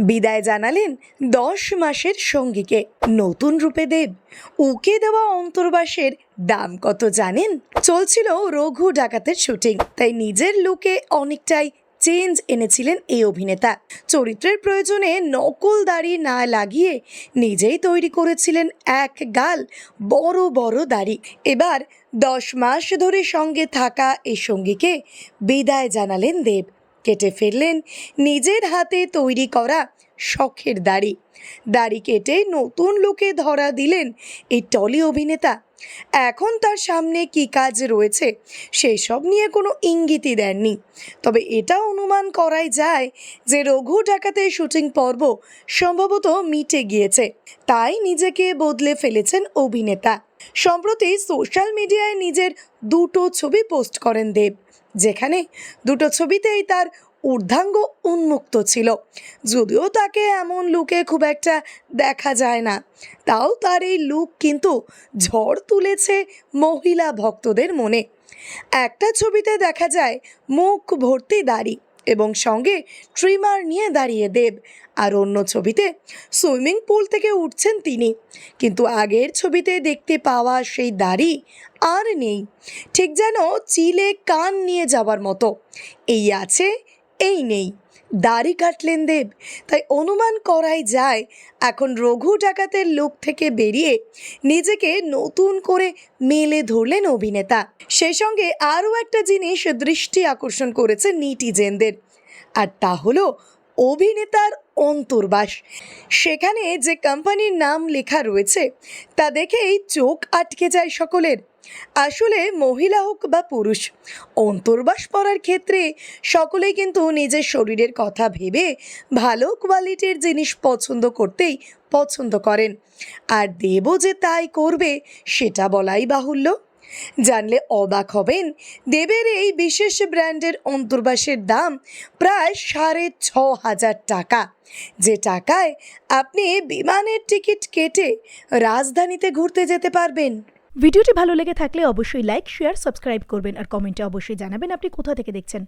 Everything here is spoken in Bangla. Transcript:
বিদায় জানালেন দশ মাসের সঙ্গীকে। নতুন রূপে দেব। উকে দেওয়া অন্তর্বাসের দাম কত জানেন? চলছিল রঘু ডাকাতের শুটিং, তাই নিজের লুকে অনেকটাই চেঞ্জ এনেছিলেন এই অভিনেতা। চরিত্রের প্রয়োজনে নকল দাড়ি না লাগিয়ে নিজেই তৈরি করেছিলেন এক গাল বড় বড় দাড়ি। এবার দশ মাস ধরে সঙ্গে থাকা এই সঙ্গীকে বিদায় জানালেন দেব। কেটে ফেললেন। নিজের হাতে তৈরি করা শখের দাড়ি। দাড়ি কেটে নতুন লোকে ধরা দিলেন এই টলি অভিনেতা। এখন তার সামনে কী কাজ রয়েছে সেসব নিয়ে কোনো ইঙ্গিতই দেননি। তবে এটা অনুমান করাই যায় যে রঘু ডাকাতে শুটিং পর্ব সম্ভবত মিটে গিয়েছে। তাই নিজেকে বদলে ফেলেছেন অভিনেতা। সম্প্রতি সোশ্যাল মিডিয়ায় নিজের দুটো ছবি পোস্ট করেন দেব, যেখানে দুটো ছবিতেই তার ঊর্ধ্বাঙ্গ উন্মুক্ত ছিল। যদিও তাকে এমন লুকে খুব একটা দেখা যায় না, তাও তার এই লুক কিন্তু ঝড় তুলেছে মহিলা ভক্তদের মনে। একটা ছবিতে দেখা যায়, মুখ ভর্তি দাড়ি। এবং সঙ্গে ট্রিমার নিয়ে দাঁড়িয়ে দেব। আর অন্য ছবিতে সুইমিং পুল থেকে উঠছেন তিনি। কিন্তু আগের ছবিতে দেখতে পাওয়া সেই দাড়ি আর নেই। ঠিক যেন চিলে কান নিয়ে যাওয়ার মতো। এই আছে এই নেই। দাড়ি কাটলেন দেব। তাই অনুমান করাই যায়, এখন রঘু ডাকাতের লোক থেকে বেরিয়ে নিজেকে নতুন করে মেলে ধরলেন অভিনেতা। সেই সঙ্গে আরও একটা জিনিস দৃষ্টি আকর্ষণ করেছে নিটিজেনদের। আর তা হলো অভিনেতার অন্তর্বাস। সেখানে যে কোম্পানির নাম লেখা রয়েছে, তা দেখেই চোখ আটকে যায় সকলের। আসলে মহিলা হোক বা পুরুষ, অন্তর্বাস পরার ক্ষেত্রে সকলেই কিন্তু নিজের শরীরের কথা ভেবে ভালো কোয়ালিটির জিনিস পছন্দ করতেই পছন্দ করেন। আর দেবও যে তাই করবে, সেটা বলাই বাহুল্য। জানলে অবাক হবেন, দেবের এই বিশেষ ব্র্যান্ডের অন্তর্বাসের দাম প্রায় সাড়ে ছ হাজার টাকা। যে টাকায় আপনি বিমানের টিকিট কেটে রাজধানীতে ঘুরতে যেতে পারবেন। ভিডিওটি ভালো লেগে থাকলে অবশ্যই লাইক, শেয়ার, সাবস্ক্রাইব করবেন আর কমেন্টে অবশ্যই জানাবেন আপনি কোথা থেকে দেখছেন।